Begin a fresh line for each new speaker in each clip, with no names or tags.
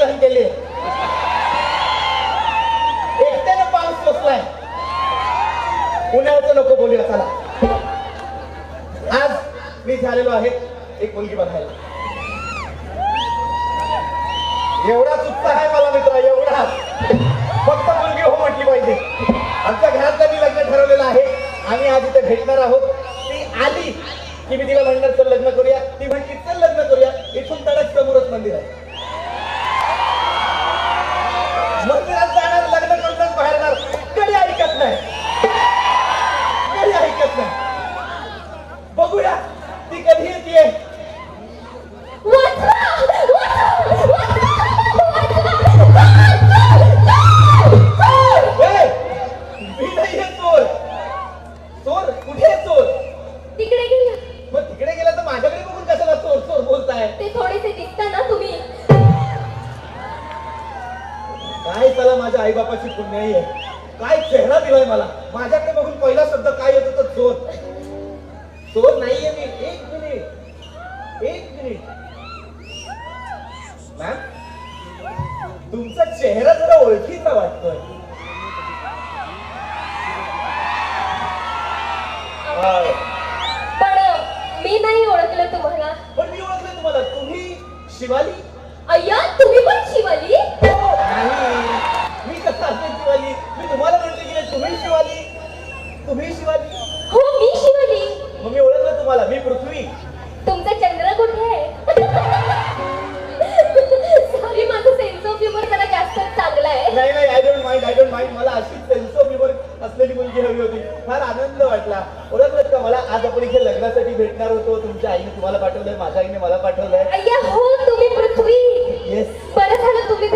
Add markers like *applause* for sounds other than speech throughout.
सहन केली एकट्याने पाऊस पोचलाय उन्हाळ्याचं नको बोलूया चला. आज मी झालेलो आहे एक मुलगी बघायला. एवढाच उत्साह आहे मला मित्र एवढाच. फक्त मुलगी हो म्हटली पाहिजे. आमच्या घरात त्यांनी लग्न ठरवलेलं आहे. आम्ही आज इथे भेटणार आहोत. ती आली की मी तिला म्हणणार चल लग्न करूया. ती म्हटली चल लग्न करूया. इथून तडक समोरच मंदिर आहे. Haleluya. Dikan hiti
पण मी नाही ओळखलं तुम्हाला.
पण मी ओळखलं तुम्हाला. तुम्ही शिवाली?
अय्या तुम्ही पण शिवाली?
नाही मी कसं असेल शिवाली? मी तुम्हाला म्हणते की नाही तुम्ही शिवाली? तुम्ही शिवाली?
हो मी शिवाली.
मग मी ओळखलं तुम्हाला. मी पृथ्वी.
तुमचा चंद्र कुठे आहे? *laughs* सॉरी माझं सेन्स ऑफ ह्युमर जरा जास्तच चांगला आहे.
नाही नाही I don't mind I don't mind मला अशीच ह्युमर असलेली मुलगी हवी होती. फार आनंद वाटला. ओळखलं का मला? आज आपण इथे लग्नासाठी भेटणार होतो. तुमच्या आईने तुम्हाला पाठवलंय माझ्या आईने मला पाठवलंय.
हो तुम्ही पृथ्वी.
येस
बरं झालं तुम्ही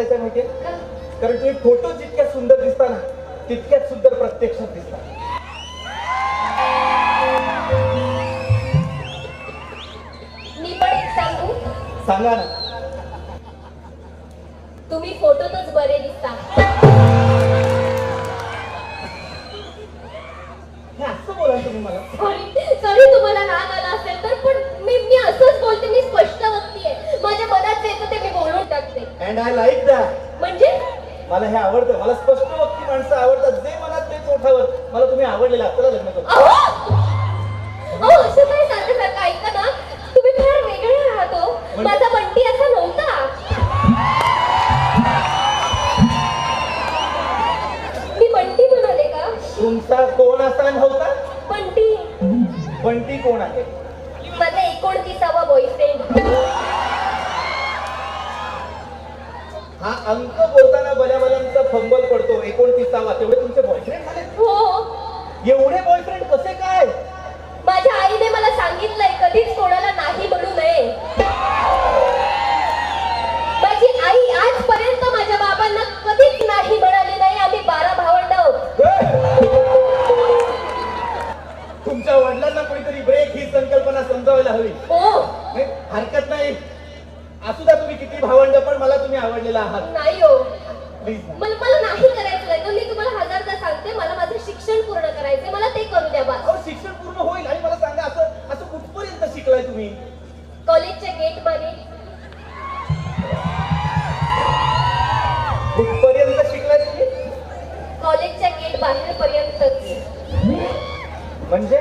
करायचं आहे माहितीये? कारण तुम्ही फोटो जितक्या सुंदर दिसता ना तितक्याच सुंदर प्रत्यक्षात दिसता.
मी पण एक सांगू?
सांगा ना. तुमच्या वडिलांना कोणीतरी ब्रेक ही संकल्पना समजावायला हवी.
हो.
नाही, हरकत नाही. असू द्या तुम्ही किती भावंड पण मला तुम्ही आवडलेला आहात.
नाही हो.
प्लीज
मला मला नाही करायचं लग्न मी तुम्हाला हजारदा सांगते. मला माझं शिक्षण पूर्ण करायचंय. मला ते करू द्या बस.
अहो शिक्षण पूर्ण होईल. आणि मला सांगा असं असं कुठपर्यंत शिकलाय तुम्ही?
कॉलेजच्या गेटमध्ये
कुठपर्यंत शिकलाय तुम्ही?
कॉलेजच्या गेट बाहेर
म्हणजे
म्हणजे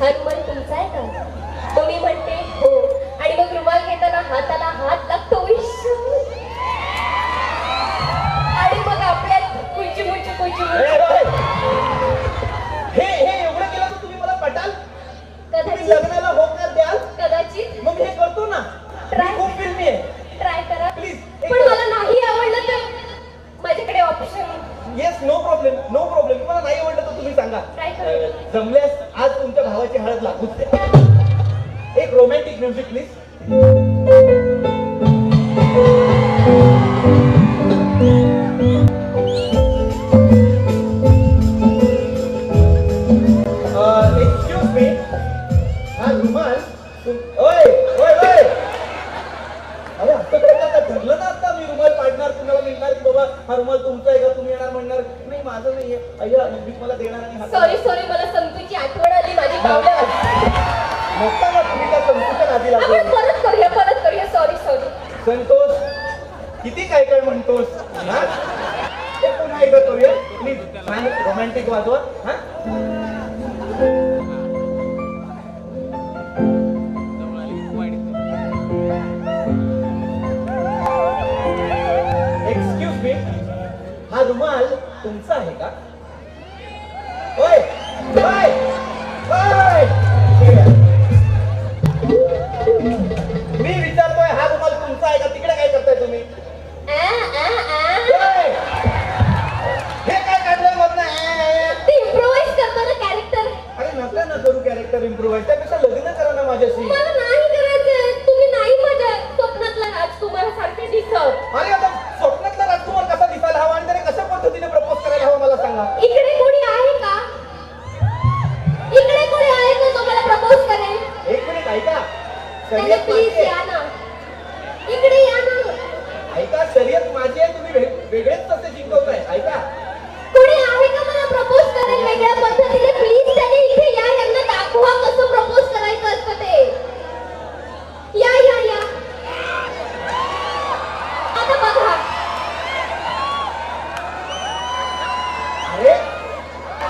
हा रुमाल तुमचा आहे का तो मी म्हणते हो. आणि मग रुमाल घेताना हाताला हात लागतो आणि मग आपल्यात कुंची मुंची कुंची.
हे हे एवढं केलं तर तुम्ही मला पटाल? तुम्ही
कदाचित.
लग्नाला होकार द्याल?
कदाचित.
मग हे करतो ना. खूप फिल्मी आहे.
ट्राय करा.
एक
पण. मला नाही आवडलं तर माझ्याकडे option
yes no problem no problem तुम्हाला नाही आवडलं तर तुम्ही सांगा.
Try करू.
तुमच्या भावाची एक रोमॅन्टिक म्युझिक प्लीज हा रुमाल तुमचा आहे का? ओय ओय ओय. मी विचारतोय हा रुमाल तुमचा आहे का? तिकडे काय करताय तुम्ही. ओय! हे काय काढलंय मग ना
ते इम्प्रोवाइज करतो ना कॅरेक्टर
अरे नका ना करू कॅरेक्टर इम्प्रूव्ह त्यापेक्षा लग्न करा ना माझ्याशी.
मला नाही तुम्ही नाही माझ्या स्वप्नातला राजकुमार सारखे दिसत.
अरे आता स्वप्नातला राजकुमार कसा दिसायला हवा आणि त्याने कशा पद्धतीने प्रपोज करायला हवा मला सांगा.
इकडे कोणी आहे का? इकडे कोणी आहे का तो मला प्रपोज करेल?
एक मिनिट ऐका.
प्लीज या. ना इकडे या ना
ऐका शर्यत माझी आहे तुम्ही वे- वेगळेच तसे जिंकवताय ऐका
कोणी आहे का मला प्रपोज करेल वेगळ्या पद्धतीने प्लीज त्याने इथे या यांना दाखवा कसं प्रपोज करायचं असतं ते या या या आता बघा
अरे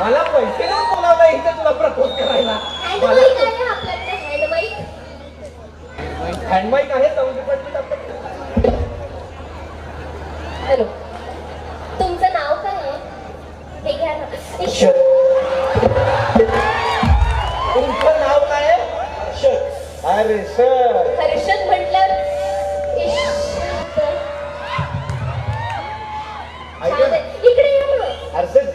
मला पैसे देऊन बोलावलंय इथे तुला प्रपोज करायला
हँडमाईक आहे आपल्याकडे हँडमाईक
हँडमाईक आहे जाऊन डिपार्टमेंट आपलं
हॅलो तुमचं नाव काय आहे हे घ्या ना इश्श.
तुमचं नाव काय आहे हर्षद अरे सर
हर्षद म्हटलं. इकडे.
हर्षद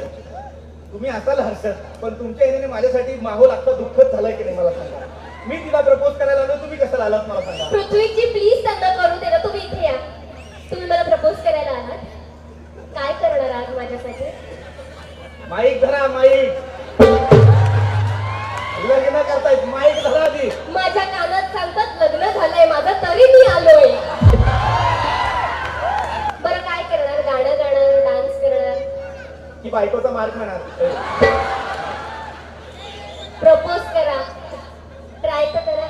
तुम्ही असाल हर्षद पण तुमच्या येण्याने माझ्यासाठी माहोल आता दुःखच झालाय की नाही मला सांगा. मी तिला प्रपोज करायला आलो तुम्ही कशाला आलात मला सांगा.
पृथ्वीजी प्लीज त्यांना करू दे ना तुम्ही इथे या. तुम्ही मला प्रपोज करायला आलात. काय करणार आज माझ्यासाठी?
माईक धरा माईक. लग्न करतायत. माईक धरा आधी.
माझ्या कानात सांगतात लग्न झालंय माझं तरी मी आलोय. बरं काय करणार? गाणं गाणं डान्स करणार?
की बायकोचा मार खाणार
प्रपोज करा. ट्राय तर करा.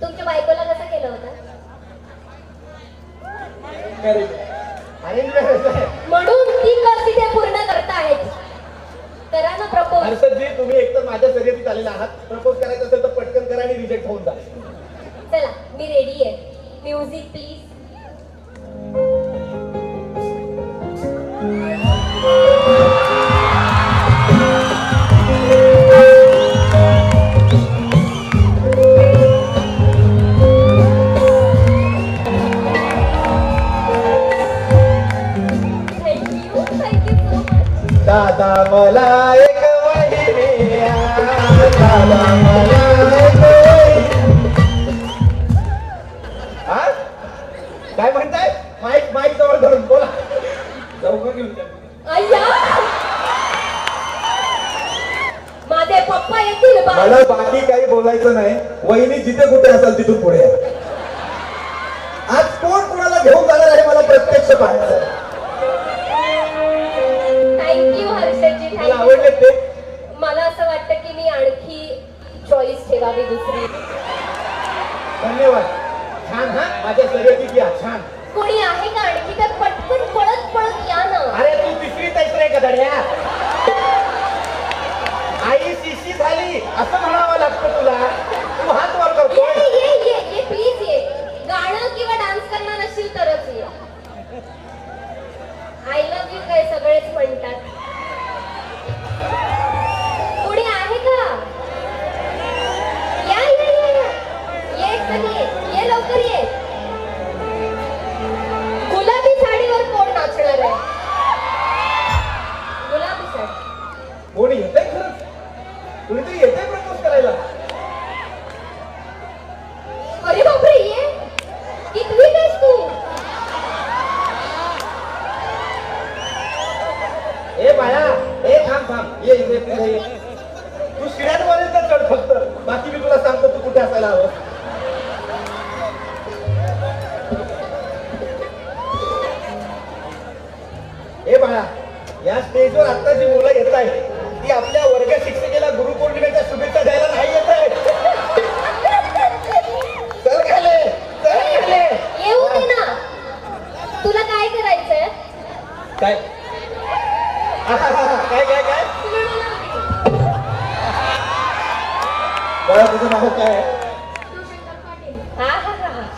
तुमच्या बायकोला कसं केलं होतं?
अरेंज मॅरेज आहे
म्हणून ती कर तिथे पूर्ण करतायत करा ना प्रपोज.
हर्षदजी तुम्ही एकतर माझ्या शर्यतीत आलेला आहात प्रपोज करायचं असेल तर पटकन करा आणि रिजेक्ट होऊन जा.
चला मी रेडी आहे. म्युझिक प्लीज
दादा मला काय म्हणताय? माईक माईक जवळ धरून बोला. जाऊ का घेऊन
अय्या! माझे पप्पा येतील
मला बाकी काही बोलायचं नाही. वहिनी जिथे कुठे असाल तिथून पुढे. आज कोण कोणाला घेऊन जाणार आहे मला प्रत्यक्ष पाहायचं?
ठेवावी दुसरी.
धन्यवाद. छान हा? माझ्या शर्यतीत या छान.
कोणी आहे का आणखी तर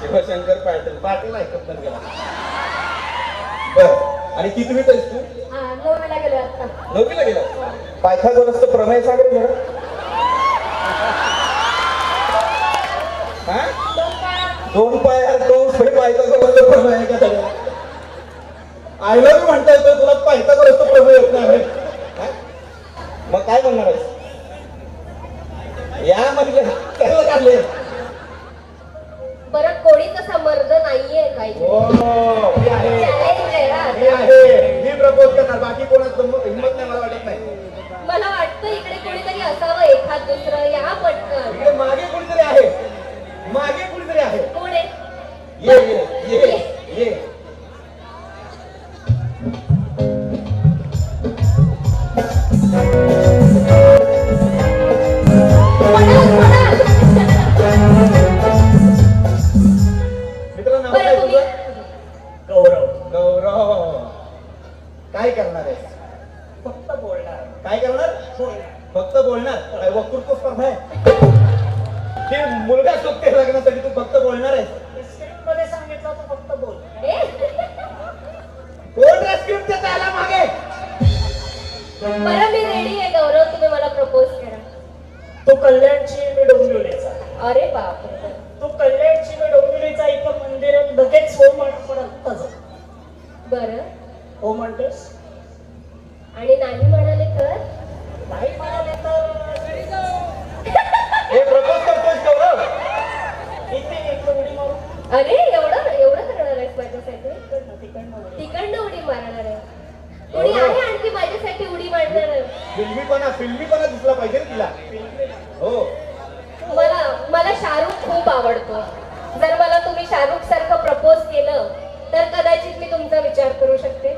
शिवशंकर पाटील. पाटील ऐकत नाही गेला बर. आणि कितवीत आहेस तू?
हा, नववीला गेलो आता.
नववीला गेला पायथागोरस प्रमेय सांग रे जरा हा? दोन पाय. दोन पाय पायथागोरस प्रमेय आहे का सगळ्या आय लव्ह यू म्हणता येतो तुला पायथागोरस प्रमेय येत नाही. हा? मग काय म्हणणार आहेस? या म्हणजे त्याला काढले.
कोणी तसा मर्द नाहीये
प्रपोज करणार. बाकी कोणाच हिंमत मला वाटत नाही.
मला वाटतं इकडे कोणीतरी असावं एखाद दुसरं. या
तू
कल्याणची मी डोंबिवलीचा
अरे बापरे
तू कल्याणची मी डोंबिवलीचा इथं मंदिरात लगेच हो म्हण पण आत्ता जा.
बरं.
हो म्हणतोस?
आणि नाही म्हणाले तर?
नाही म्हणाले तर?
हे प्रपोज करतोय गौरव
इथे एक उडी मारू.
अरे एवढं एवढं करणार आहेस माझ्यासाठी?
तिकडनं उडी.
उडी मारणार आहे कोणी आहे आणखी माझ्यासाठी उडी मारणार
फिल्मीपणा फिल्मीपणा दिसला पाहिजे ना तिला. हो.
मला मला शाहरुख खूप आवडतो. जर मला तुम्ही शाहरुख सारखं प्रपोज केलं तर कदाचित मी तुमचा विचार करू शकते.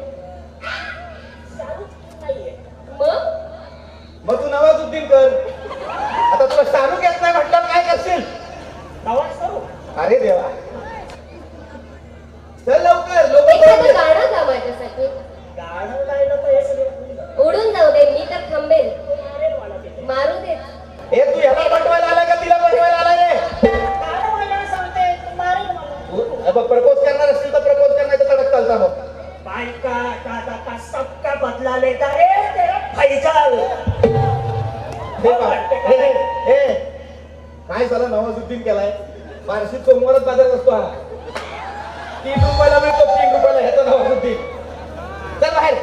ह्याचा चल बाहेर.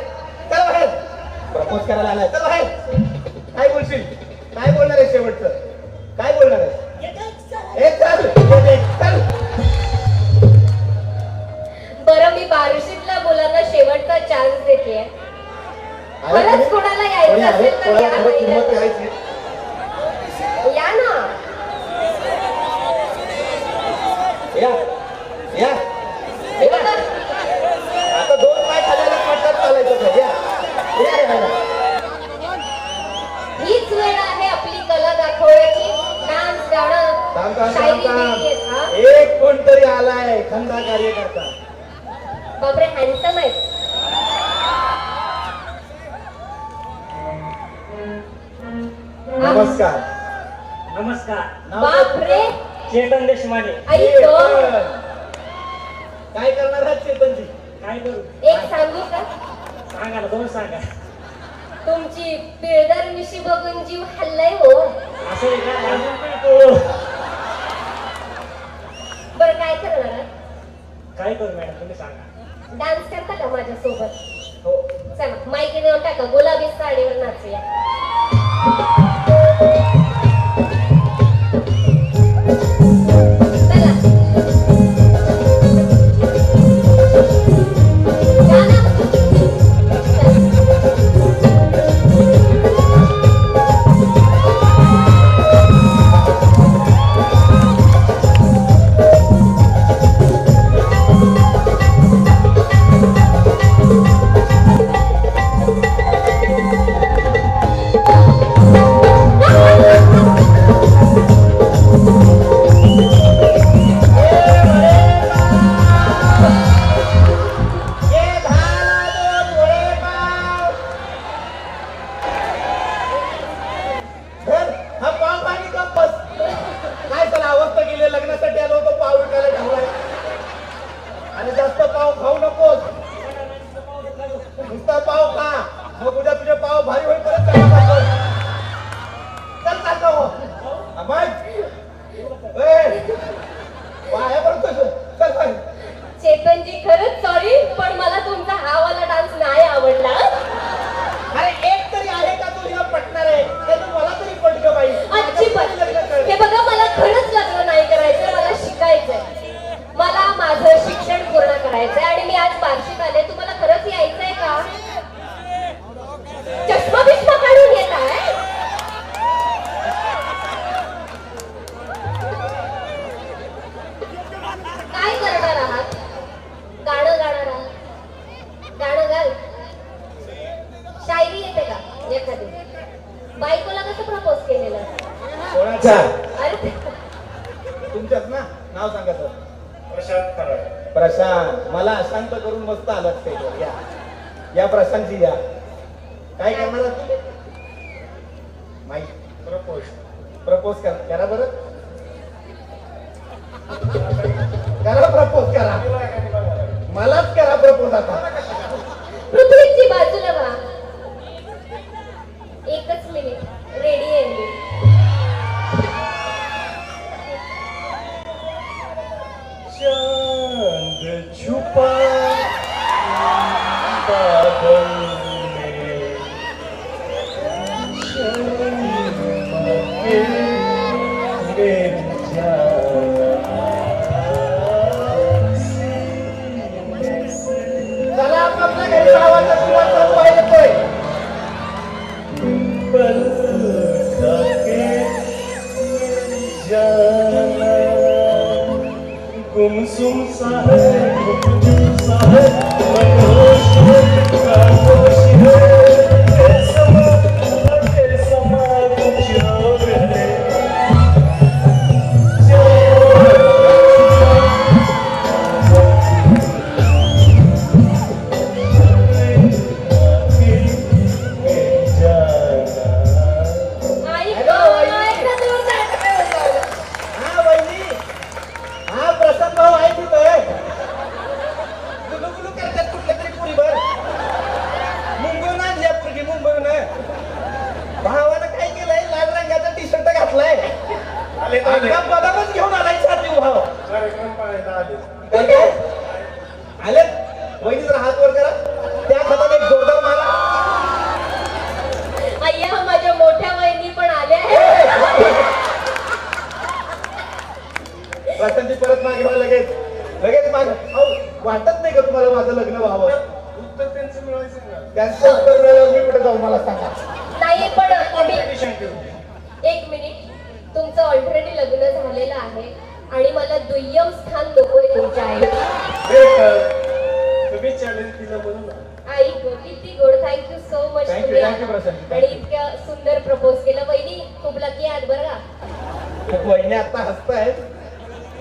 चल बाहेर. प्रपोज करायला आलाय. चल बाहेर. कोणतरी आलाय खंदा कार्यकर्ता.
बापरे हँडसम आहेत.
नमस्कार.
नमस्कार?
बापरे.
चेतन देशमाने.
आई
चेतन.
गं.
काय करणार आहात चेतनजी?
काय करू?
एक सांगू का?
सांगा ना दोन सांगा.
तुमची पिळदार मिशी बघून जीव हल्लाय हो.
असं आहे का? अजून
बरं काय करणार
काय करू मॅडम तुम्ही सांगा.
डान्स करता का माझ्या सोबत
हो.
चला माहिती नेऊन टाका. गुलाबी साडीवर नाचूया.
करा um Kumsum sahe, kumsum sahe, manoshne, hoje.
आले तर आले.
अख्खा बदामच घेऊन आलाय छाती भाव
कार्यक्रम पाहायला आले
काय काय आले वहिनी जरा हात वर करा त्या हातात एक जोरदार मारा
अय्या माझ्या मोठ्या वहिनी पण आल्या आहेत
प्रशांती परत मागे व्हा लगेच लगेच मागे अहो वाटत नाही का तुम्हाला माझं लग्न व्हावं
उत्तर त्यांचं मिळायचं का
त्यांचं उत्तर मिळाल्यावर मी कुठे जाऊ मला सांगा
नाही पण मी
कॉम्पिटिशन ठेवू
एक मिनिट तुमचं ऑलरेडी लग्न झालेलं आहे आणि मला दुय्यम स्थान नकोय तुमच्या आई
तुम्ही चॅलेंज दिलं म्हणून ना.
आई ग, किती गोड thank you so much
Thank you,
तुम्ही
thank you, प्रशांत, thank
आणि
you.
इतक्या सुंदर प्रपोज केलं वहिनी खूप लकी आहात बरं का
वहिनी आता हसतायत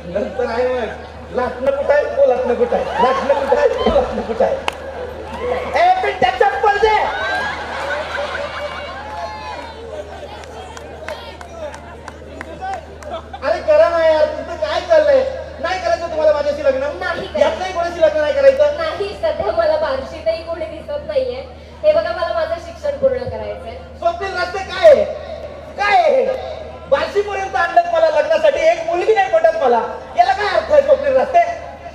नंतर आहे मग लाटणं कुठं आहे? बोलातनं कुठं आहे? लाटणं कुठं आहे? बोलातनं कुठं आहे? ए पिंट्या चप्पल दे! अरे करा ना यार तुमचं काय चाललंय? नाही करायचं तुम्हाला माझ्याशी लग्न?
नाही करायचं.
कोणाशी लग्न नाही करायचं?
नाही सध्या मला बार्शीतही कोणी दिसत नाहीये. हे बघा मला माझं शिक्षण पूर्ण करायचंय.
स्वप्नील रस्ते काय आहे काय आहे हे बार्शीपर्यंत आणलं मला लग्नासाठी एक मुलगी नाही पटत मला याला काय अर्थ आहे स्वप्नील रस्ते?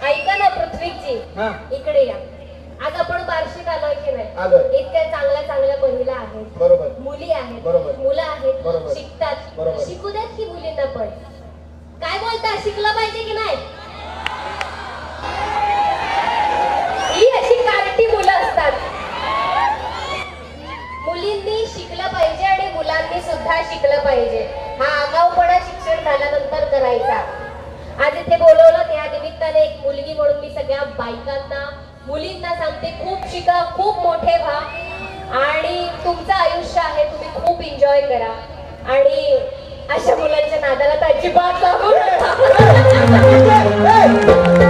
ऐका ना पृथ्वीची
हा.
इकडे या. आज आपण बार्शीत आलोय की नाही?
आलोय.
इतक्या चांगल्या चांगल्या महिला आहेत.
बरोबर.
मुली आहेत.
बरोबर.
मुलं आहेत. शिकतात.
बरोबर.
शिकू द्यात की मुलींना पण? काय बोलता? शिकलं पाहिजे की नाही? ही अशी कार्टी मुलं असतात. मुलींनी शिकलं पाहिजे आणि मुलांनी सुद्धा शिकलं पाहिजे. हा आगाऊपणा शिक्षण झाल्यानंतर करायचा. आज इथे बोलवलं. त्या निमित्ताने एक मुलगी म्हणून मी सगळ्या बायकांना मुलींना सांगते खूप शिका खूप मोठे व्हा. आणि तुमचं आयुष्य आहे तुम्ही खूप एन्जॉय करा. आणि अशा मुलांच्या नादाला तर अजिबात लागू *laughs*